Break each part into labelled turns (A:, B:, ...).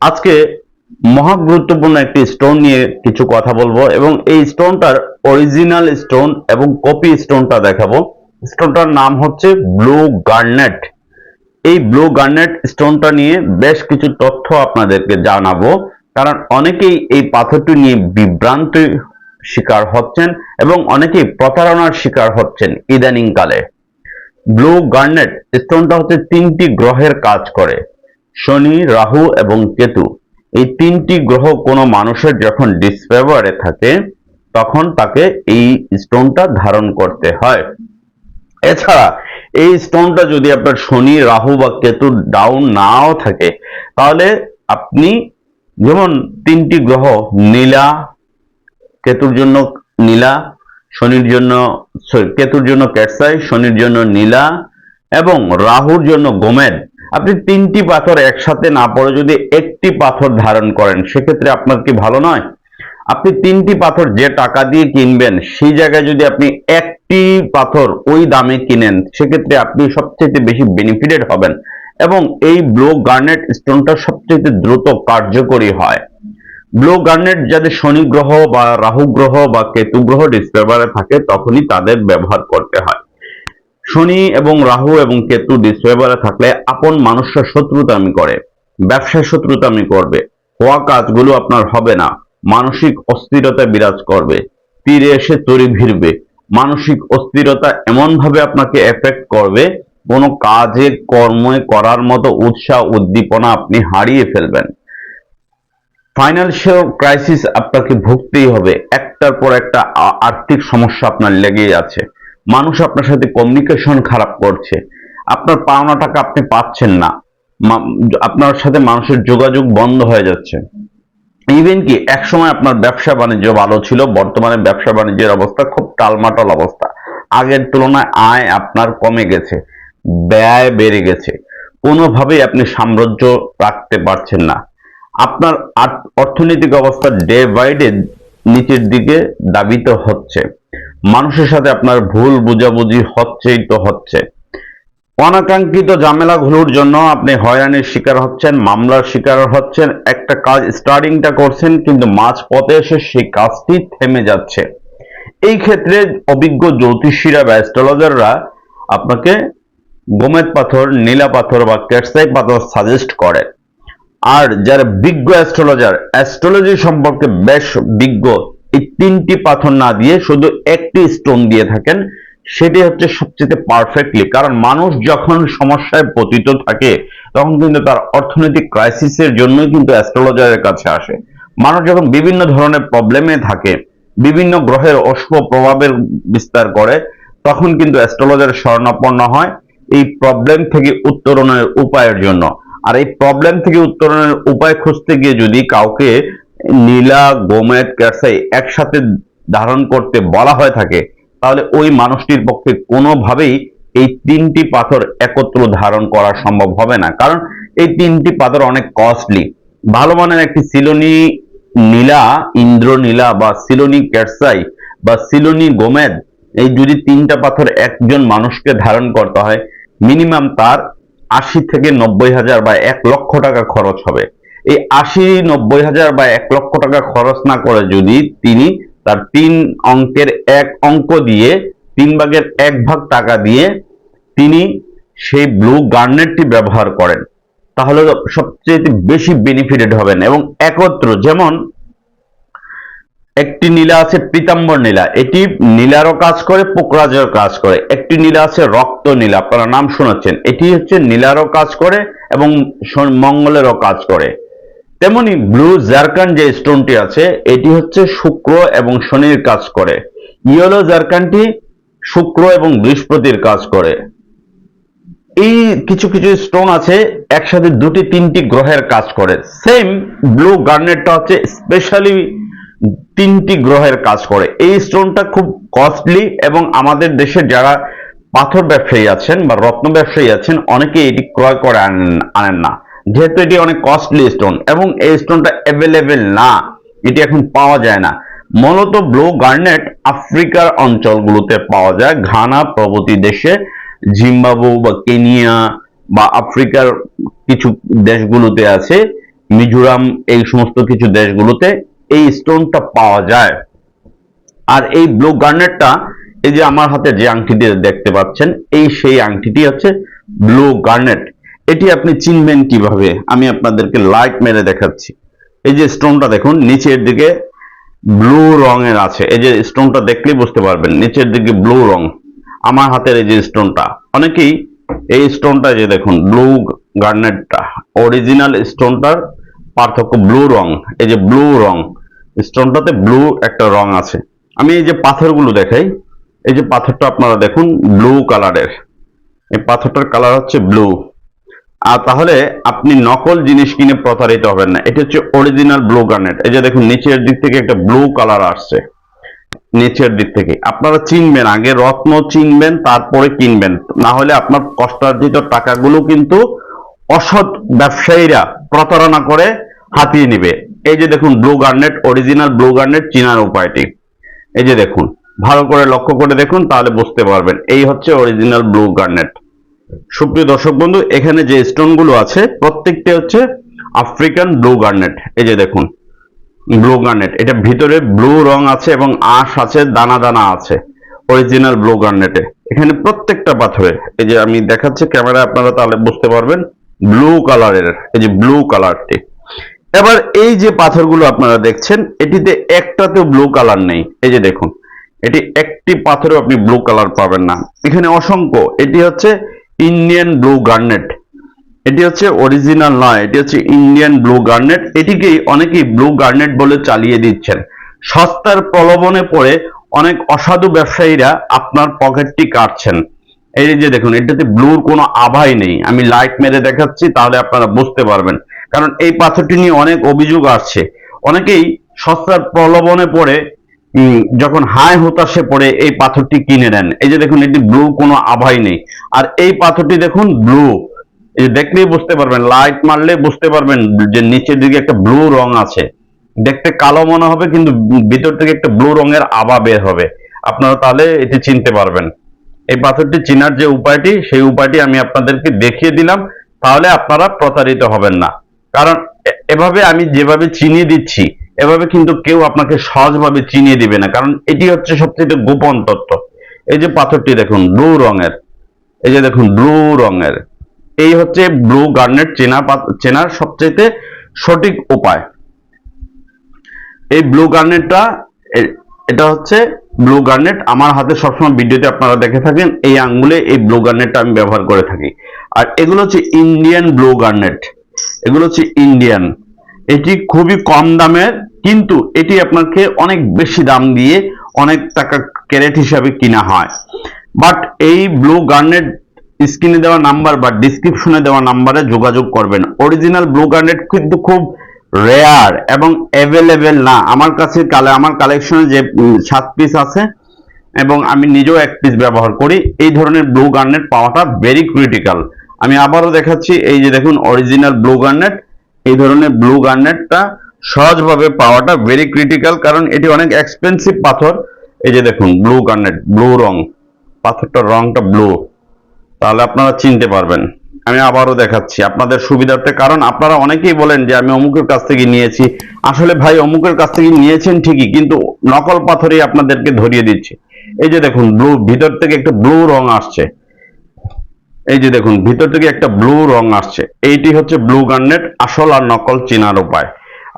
A: আজকে মহা গুরুত্বপূর্ণ একটি স্টোন নিয়ে কিছু কথা বলব এবং এই স্টোনটার অরিজিনাল স্টোন এবং কপি স্টোনটা দেখাবো। স্টোনটার নাম হচ্ছে ব্লু গার্নেট এই ব্লু গার্নেট স্টোনটা নিয়ে বেশ কিছু তথ্য আপনাদেরকে জানাব। কারণ অনেকেই এই পাথরটি নিয়ে বিভ্রান্তির শিকার হচ্ছেন এবং অনেকেই প্রতারণার শিকার হচ্ছেন ইদানিং কালে ব্লু গার্নেট স্টোনটা হচ্ছে তিনটি গ্রহের কাজ করে। শনি, রাহু এবং কেতু। এই তিনটি গ্রহ কোনো মানুষের যখন ডিসফেভারে থাকে, তখন তাকে এই স্টোনটা ধারণ করতে হয়। এছাড়া এই স্টোনটা যদি আপনার শনি, রাহু বা কেতু ডাউন নাও থাকে, তাহলে আপনি যেমন তিনটি গ্রহ, নীলা, কেতুর জন্য নীলা, শনির জন্য কেতুর জন্য ক্যাটসাই শনির জন্য নীলা এবং রাহুর জন্য গোমেদ আপনি তিনটি পাথর একসাথে না পড়ে যদি একটি পাথর ধারণ করেন, সেক্ষেত্রে আপনার কি ভালো নয়? আপনি তিনটি পাথর যে টাকা দিয়ে কিনবেন, সেই জায়গায় যদি আপনি একটি পাথর ওই দামে কিনেন, সেক্ষেত্রে আপনি সবচেয়ে বেশি বেনিফিটেড হবেন এবং এই ব্লু গার্নেট স্টোনটা সবচেয়ে দ্রুত কার্যকরী হয়। ব্লু গার্নেট যাদের শনি গ্রহ বা রাহু গ্রহ বা কেতু গ্রহ ডিসফেভারে থাকে, তখনই তাদের ব্যবহার করতে হয়। শনি এবং রাহু এবং কেতু ডিসফেভারে থাকলে আপন মানুষরা শত্রুতামি করে, ব্যবসায় শত্রুতামি করবে, হওয়া কাজগুলো আপনার হবে না, মানসিক অস্থিরতা বিরাজ করবে, তীরে এসে তরি ভিড়বে, মানসিক অস্থিরতা এমন ভাবে আপনাকে এফেক্ট করবে, কোনো কাজে কর্মে করার মতো উৎসাহ, উদ্দীপনা আপনি হারিয়ে ফেলবেন। ফাইন্যান্সিয়াল ক্রাইসিস আপনাকে ভুগতেই হবে, একটার পর একটা আর্থিক সমস্যা আপনার লেগেই আছে। মানুষ আপনার সাথে কমিউনিকেশন খারাপ করছে। আপনার পাওনা টাকা আপনি পাচ্ছেন না। আপনার সাথে মানুষের যোগাযোগ বন্ধ হয়ে যাচ্ছে। ইভেন কি, একসময় আপনার ব্যবসা বাণিজ্য ভালো ছিল, বর্তমানে ব্যবসা বাণিজ্যের অবস্থা খুব টালমাটাল অবস্থা। আগের তুলনায় আয় আপনার কমে গেছে, ব্যয় বেড়ে গেছে। কোনোভাবেই আপনি সাম্রাজ্য রাখতে পারছেন না। আপনার অর্থনৈতিক অবস্থা ডে বাই ডে নিচের দিকে দাবিত হচ্ছে। মানুষের সাথে আপনার ভুল বুঝাবুঝি হচ্ছেই তো হচ্ছে। অনাকাঙ্ক্ষিত ঝামেলাগুলোর জন্য আপনি হয়রানির শিকার হচ্ছেন, মামলার শিকার হচ্ছেন, একটা কাজ স্টার্টিংটা করছেন, কিন্তু মাঝ পথে এসে সেই কাজটি থেমে যাচ্ছে। এই ক্ষেত্রে অভিজ্ঞ জ্যোতিষীরা বা অ্যাস্ট্রোলজাররা আপনাকে গোমেদ পাথর, নীলা পাথর বা ক্যাটসাই পাথর সাজেস্ট করে। আর যারা বিজ্ঞ অ্যাস্ট্রোলজার, অ্যাস্ট্রোলজি সম্পর্কে বেশ বিজ্ঞ এই তিনটি পাথর না দিয়ে শুধু একটি স্টোন দিয়ে থাকেন, সেটি হচ্ছে সবচেয়ে পারফেক্টলি কারণ মানুষ যখন সমস্যায় পতিত থাকে, তখন কিন্তু তার অর্থনৈতিক ক্রাইসিসের জন্যই কিন্তু অ্যাস্ট্রোলজারের কাছে আসে। মানুষ যখন বিভিন্ন ধরনের প্রবলেমে থাকে, বিভিন্ন গ্রহের অশুভ প্রভাবের বিস্তার করে, তখন কিন্তু অ্যাস্ট্রোলজার শরণাপন্ন হয় এই প্রবলেম থেকে উত্তরণের উপায়ের জন্য। আর এই প্রবলেম থেকে উত্তরণের উপায় খুঁজতে গিয়ে যদি কাউকে নীলা গোমেদ ক্যারসাই একসাথে ধারণ করতে বলা হয়ে থাকে, তাহলে ওই মানুষটির পক্ষে কোনোভাবেই এই তিনটি পাথর একত্র ধারণ করা সম্ভব হবে না। কারণ এই তিনটি পাথর অনেক কস্টলি ভালো মানের একটি সিলোনি নীলা, ইন্দ্র নীলা বা সিলোনি ক্যারসাই বা সিলোনি গোমেদ এই যদি তিনটা পাথর একজন মানুষকে ধারণ করতে হয় মিনিমাম তার আশি থেকে নব্বই হাজার বা এক লক্ষ টাকা খরচ হবে। এই আশি, নব্বই হাজার বা এক লক্ষ টাকা খরচ না করে যদি তিনি তার তিন অঙ্কের এক অঙ্ক দিয়ে, তিন ভাগের এক ভাগ টাকা দিয়ে তিনি সেই ব্লু গার্নেটটি ব্যবহার করেন, তাহলে সবচেয়ে বেশি বেনিফিটেড হবেন এবং একত্র যেমন একটি নীলা আছে পীতাম্বর নীলা, এটি নীলারও কাজ করে পোকরাজের কাজ করে। একটি নীলা আছে রক্ত নীলা, আপনারা নাম শোনাচ্ছেন এটি হচ্ছে নীলারও কাজ করে এবং মঙ্গলেরও কাজ করে। তেমনি ব্লু জারকান যে স্টোনটি আছে, এটি হচ্ছে শুক্র এবং শনির কাজ করে। ইয়েলো জারকানটি শুক্র এবং বৃহস্পতির কাজ করে। এই কিছু কিছু স্টোন আছে, একসাথে দুটি তিনটি গ্রহের কাজ করে। সেম ব্লু গার্নেটটা হচ্ছে স্পেশালি তিনটি গ্রহের কাজ করে। এই স্টোনটা খুব কস্টলি এবং আমাদের দেশে যারা পাথর ব্যবসায়ী আছেন বা রত্ন ব্যবসায়ী আছেন অনেকে এটি ক্রয় করে আনেন আনেন না। যেহেতু এটি অনেক কস্টলি স্টোন এবং এই স্টোনটা অ্যাভেলেবেল না, এটি এখন পাওয়া যায় না। মূলত ব্লু গার্নেট আফ্রিকার অঞ্চলগুলোতে পাওয়া যায়। ঘানা প্রভৃতি দেশে, জিম্বাবু বা কেনিয়া বা আফ্রিকার কিছু দেশগুলোতে আছে, মিজোরাম এই সমস্ত কিছু দেশগুলোতে এই স্টোনটা পাওয়া যায়। আর এই ব্লু গার্নেটটা এই যে আমার হাতে যে আংটিটি দেখতে পাচ্ছেন, এই সেই আংটিটি হচ্ছে ব্লু গার্নেট এটি আপনি চিনবেন কীভাবে? আমি আপনাদেরকে লাইট মেরে দেখাচ্ছি। এই যে স্টোনটা দেখুন, নিচের দিকে ব্লু রঙের আছে। এই যে স্টোনটা দেখলেই বুঝতে পারবেন, নিচের দিকে ব্লু রং। আমার হাতের এই যে স্টোনটা অনেকেই এই স্টোনটা যে দেখুন ব্লু গার্নেটটা অরিজিনাল স্টোনটার পার্থক্য ব্লু রং। এই যে ব্লু রং স্টোনটাতে ব্লু একটা রং আছে। আমি এই যে পাথরগুলো দেখাই, এই যে পাথরটা আপনারা দেখুন ব্লু কালারের এই পাথরটার কালার হচ্ছে ব্লু আর তাহলে আপনি নকল জিনিস কিনে প্রতারিত হবেন না। এটা হচ্ছে অরিজিনাল ব্লু গার্নেট এই যে দেখুন, নিচের দিক থেকে একটা ব্লু কালার আসছে। নিচের দিক থেকে। আপনারা চিনবেন, আগে রত্ন চিনবেন, তারপরে কিনবেন। না হলে আপনার কষ্টার্জিত টাকাগুলো কিন্তু অসৎ ব্যবসায়ীরা প্রতারণা করে হাতিয়ে নিবে। এই যে দেখুন blue garnet original blue garnet চিনার উপায়টি। এই যে দেখুন, ভালো করে লক্ষ্য করে দেখুন, তাহলে বুঝতে পারবেন। এই হচ্ছে অরিজিনাল ব্লু গার্নেট সুপ্রিয় দর্শক বন্ধু, এখানে যে স্টোনগুলো আছে, প্রত্যেকটি হচ্ছে আফ্রিকান ব্লু গার্নেট এই যে দেখুন ব্লু গার্নেট এটা ভিতরে ব্লু রং আছে এবং আঁশ আছে, দানা দানা আছে অরিজিনাল ব্লু গার্নেটে এখানে প্রত্যেকটা পাথরে এই যে আমি দেখাচ্ছি ক্যামেরা আপনারা তাহলে বুঝতে পারবেন ব্লু কালারের এই যে ব্লু কালারটি এবার এই যে পাথরগুলো আপনারা দেখছেন, এটিতে একটাতেও ব্লু কালার নেই। এই যে দেখুন, এটি একটি পাথরেও আপনি ব্লু কালার পাবেন না। এখানে অসংখ্য, এটি হচ্ছে ইন্ডিয়ান ব্লু গার্নেট এটি হচ্ছে অরিজিনাল নয় এটি হচ্ছে ইন্ডিয়ান ব্লু গার্নেট এটিকেই অনেকেই ব্লু গার্নেট বলে চালিয়ে দিচ্ছেন। সস্তার প্রলোভনে পড়ে অনেক অসাধু ব্যবসায়ীরা আপনার পকেটটি কাটছেন। এই যে দেখুন, এটাতে ব্লুর কোনো আভাই নেই। আমি লাইট মেরে দেখাচ্ছি, তাহলে আপনারা বুঝতে পারবেন। কারণ এই পাথরটি নিয়ে অনেক অভিযোগ আসছে। অনেকেই সস্তার প্রলোভনে পড়ে যখন হাই হতাশে পড়ে এই পাথরটি কিনে নেন। এই যে দেখুন, এটি ব্লু কোনো আভাই নেই। আর এই পাথরটি দেখুন ব্লু এই দেখলেই বুঝতে পারবেন লাইট মারলে বুঝতে পারবেন যে নিচের দিকে একটা ব্লু রং আছে। দেখতে কালো মনে হবে, কিন্তু ভিতর থেকে একটা ব্লু রঙের আভা বের হবে। আপনারা তাহলে এটি চিনতে পারবেন। এই পাথরটি চিনার যে উপায়টি, সেই উপায়টি আমি আপনাদেরকে দেখিয়ে দিলাম। তাহলে আপনারা প্রতারিত হবেন না। কারণ এভাবে আমি যেভাবে চিনিয়ে দিচ্ছি এভাবে কিন্তু কেউ আপনাকে সহজভাবে চিনিয়ে দিবে না। কারণ এটি হচ্ছে সবচেয়ে গোপন তত্ত্ব এই যে পাথরটি দেখুন ব্লু রঙের। এই যে দেখুন ব্লু রঙের। এই হচ্ছে ব্লু গার্নেট চেনা চেনার সবচেয়ে সঠিক উপায়। এই ব্লু গার্নেটটা এটা হচ্ছে ব্লু গার্নেট আমার হাতে সবসময় ভিডিওতে আপনারা দেখে থাকেন, এই আঙ্গুলে এই ব্লু গার্নেটটা আমি ব্যবহার করে থাকি। আর এগুলো হচ্ছে ইন্ডিয়ান ব্লু গার্নেট এগুলো হচ্ছে ইন্ডিয়ান এটি খুবই কম দামের, কিন্তু এটি আপনাকে অনেক বেশি দাম দিয়ে অনেক টাকা ক্যারেট হিসাবে কিনা হয়। বাট এই ব্লু গার্নেট স্ক্রিনে দেওয়া নাম্বার বা ডিসক্রিপশনে দেওয়া নাম্বারে যোগাযোগ করবেন। অরিজিনাল ব্লু গার্নেট কিন্তু খুব রেয়ার এবং অ্যাভেলেবেল না। আমার কাছে কালে আমার কালেকশনে যে সাত পিস আছে এবং আমি নিজেও এক পিস ব্যবহার করি, এই ধরনের ব্লু গার্নেট পাওয়াটা ভেরি ক্রিটিক্যাল আমি আবারও দেখাচ্ছি, এই যে দেখুন অরিজিনাল ব্লু গার্নেট এই ধরনের ব্লু গার্নেটটা সহজভাবে পাওয়াটা ভেরি ক্রিটিক্যাল কারণ এটি অনেক এক্সপেন্সিভ পাথর। এই যে দেখুন ব্লু গার্নেট ব্লু রং, পাথরটার রংটা ব্লু তাহলে আপনারা চিনতে পারবেন। আমি আবারও দেখাচ্ছি আপনাদের সুবিধার্থে, কারণ আপনারা অনেকেই বলেন যে আমি অমুকের কাছ থেকে নিয়েছি। আসলে ভাই, অমুকের কাছ থেকে নিয়েছেন ঠিকই, কিন্তু নকল পাথরই আপনাদেরকে ধরিয়ে দিচ্ছে। এই যে দেখুন ব্লু ভিতর থেকে একটা ব্লু রং আসছে। এই যে দেখুন, ভিতর থেকে একটা ব্লু রং আসছে। এইটি হচ্ছে ব্লু গার্নেট আসল আর নকল চেনার উপায়।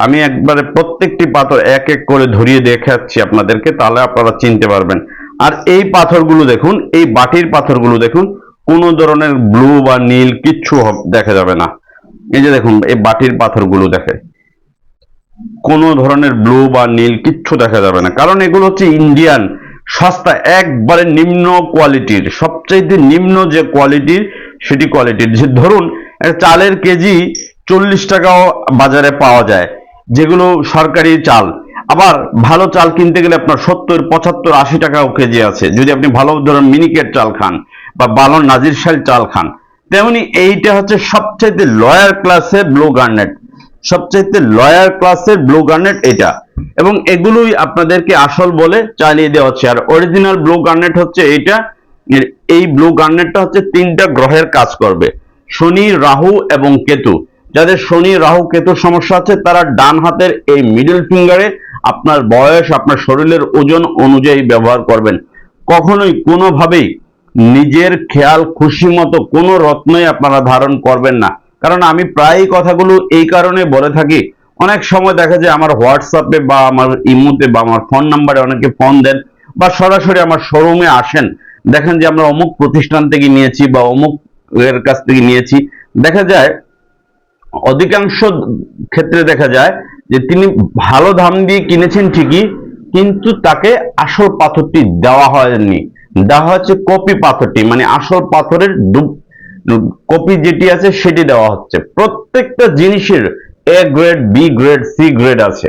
A: আমি একবারে প্রত্যেকটি পাথর এক এক করে ধরিয়ে দেখাচ্ছি আপনাদেরকে, তাহলে আপনারা চিনতে পারবেন। আর এই পাথরগুলো দেখুন, এই বাটির পাথরগুলো দেখুন, কোনো ধরনের ব্লু বা নীল কিচ্ছু দেখা যাবে না। এই যে দেখুন, এই বাটির পাথরগুলো দেখে। কোনো ধরনের ব্লু বা নীল কিচ্ছু দেখা যাবে না। কারণ এগুলো হচ্ছে ইন্ডিয়ান সস্তা, একবারে নিম্ন কোয়ালিটির সবচাইতে নিম্ন যে কোয়ালিটির সেটি কোয়ালিটির যে ধরুন চালের কেজি চল্লিশ টাকাও বাজারে পাওয়া যায়, যেগুলো সরকারি চাল। আবার ভালো চাল কিনতে গেলে আপনার সত্তর, পঁচাত্তর, আশি টাকাও কেজি আছে। যদি আপনি ভালো ধরুন মিনিকেট চাল খান বা ভালো নাজির শাল চাল খান, তেমনি এইটা হচ্ছে সবচাইতে লয়ার ক্লাসের ব্লু গার্নেট সবচাইতে লয়ার ক্লাসের ব্লু গার্নেট এটা। এবং এগুলোই আপনাদেরকে আসল বলে চালিয়ে দেওয়া হচ্ছে। আর অরিজিনাল ব্লু গার্নেট হচ্ছে এইটা। এই ব্লু গার্নেটটা হচ্ছে তিনটা গ্রহের কাজ করবে। শনি, রাহু এবং কেতু। যাদের শনি, রাহু, কেতুর সমস্যা আছে, তারা ডান হাতের এই মিডল ফিঙ্গারে আপনার বয়স, আপনার শরীরের ওজন অনুযায়ী ব্যবহার করবেন। কখনোই কোনোভাবেই নিজের খেয়াল, খুশি মতো কোনো রত্নই আপনারা ধারণ করবেন না। কারণ আমি প্রায়ই কথাগুলো এই কারণে বলে থাকি অনেক সময় দেখা যায় আমার হোয়াটসঅ্যাপে বা আমার ইমোতে বা আমার ফোন নাম্বারে অনেকে ফোন দেন বা সরাসরি আমার শোরুমে আসেন। দেখেন যে আমরা অমুক প্রতিষ্ঠান থেকে নিয়েছি বা অমুক এর কাছ থেকে নিয়েছি। দেখা যায়, অধিকাংশ ক্ষেত্রে দেখা যায় যে তিনি ভালো দাম দিয়ে কিনেছেন ঠিকই, কিন্তু তাকে আসল পাথরটি দেওয়া হয়নি। দেওয়া হচ্ছে কপি পাথরটি মানে আসল পাথরের কপি যেটি আছে সেটি দেওয়া হচ্ছে। প্রত্যেকটা জিনিসের A grade B grade C grade আছে।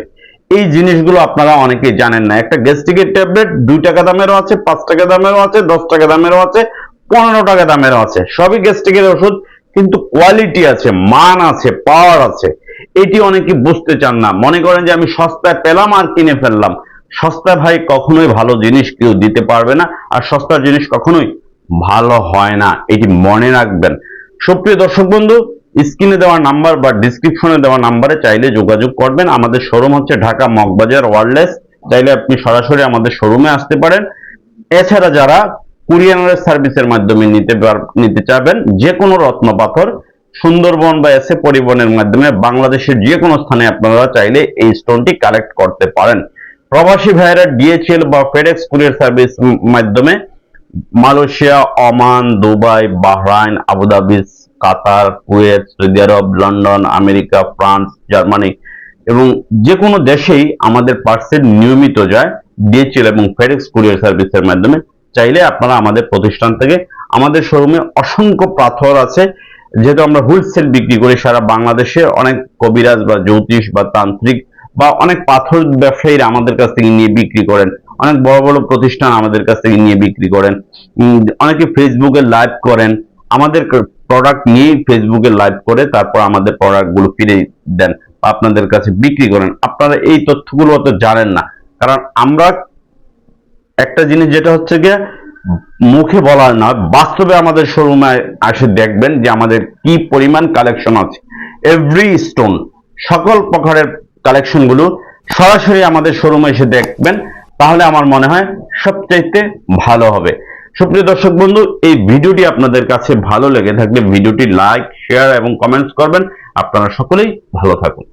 A: এই জিনিসগুলো আপনারা অনেকেই জানেন না। একটা গ্যাস্ট্রিকের ট্যাবলেট দুই টাকা দামেরও আছে, পাঁচ টাকা দামেরও আছে, দশ টাকা দামেরও আছে, পনেরো টাকা দামেরও আছে। সবই গ্যাস্ট্রিকের ওষুধ, কিন্তু কোয়ালিটি আছে, মান আছে পাওয়ার আছে। এটি অনেকে বুঝতে চান না। মনে করেন যে আমি সস্তায় পেলাম আর কিনে ফেললাম। সস্তা ভাই কখনোই ভালো জিনিস কেউ দিতে পারবে না, আর সস্তার জিনিস কখনোই ভালো হয় না। এটি মনে রাখবেন। সুপ্রিয় দর্শক বন্ধু স্ক্রিনে দেওয়া নাম্বার বা ডিসক্রিপশনে দেওয়া নাম্বারে চাইলে যোগাযোগ করবেন। আমাদের শোরুম হচ্ছে ঢাকা মগবাজার ওয়ারলেস চাইলে আপনি সরাসরি আমাদের শোরুমে আসতে পারেন। এছাড়া যারা কুরিয়ারের সার্ভিসের মাধ্যমে নিতে নিতে চাবেন যে কোনো রত্ন পাথর, সুন্দরবন বা এসে পরিবহনের মাধ্যমে বাংলাদেশের যে কোনো স্থানে আপনারা চাইলে এই স্টোনটি কালেক্ট করতে পারেন। প্রবাসী ভাইয়েরা ডিএচএল বা ফেডেক্স কুরিয়ার সার্ভিস মাধ্যমে Malaysia, Oman, Dubai, Bahrain, Abu Dhabi Qatar, Kuwait, Saudi Arab, London, America, France, Germany এবং যে কোনো দেশেই আমাদের পার্সেল নিয়মিত যায় ডিএচএল এবং ফেডেক্স কুরিয়ার সার্ভিসের মাধ্যমে। চাইলে আপনারা আমাদের প্রতিষ্ঠান থেকে আমাদের শোরুমে অসংখ্য পাথর আছে। যেহেতু আমরা হোলসেল বিক্রি করি, সারা বাংলাদেশে অনেক কবিরাজ বা জ্যোতিষ বা তান্ত্রিক বা অনেক পাথর ব্যবসায়ীরা আমাদের কাছ থেকে নিয়ে বিক্রি করেন। অনেক বড় বড় প্রতিষ্ঠান আমাদের কাছ থেকে নিয়ে বিক্রি করেন। অনেকে ফেসবুকে লাইভ করেন। আমাদের প্রোডাক্ট নিয়েই ফেসবুকে লাইভ করে তারপর আমাদের প্রোডাক্টগুলো ফিরে দেন আপনাদের কাছে বিক্রি করেন। আপনারা এই তথ্যগুলো অত জানেন না। কারণ আমরা একটা জিনিস যেটা হচ্ছে গিয়ে মুখে বলার না, বাস্তবে আমাদের শোরুমে এসে দেখবেন যে আমাদের কি পরিমাণ কালেকশন আছে। এভরি স্টোন সকল প্রকারের কালেকশনগুলো সরাসরি আমাদের শোরুমে এসে দেখবেন, তাহলে আমার মনে হয় সবচাইতে ভালো হবে। সুপ্রিয় দর্শক বন্ধু, এই ভিডিওটি আপনাদের কাছে ভালো লেগে থাকলে ভিডিওটি লাইক, শেয়ার এবং কমেন্টস করবেন। আপনারা সকলেই ভালো থাকুন।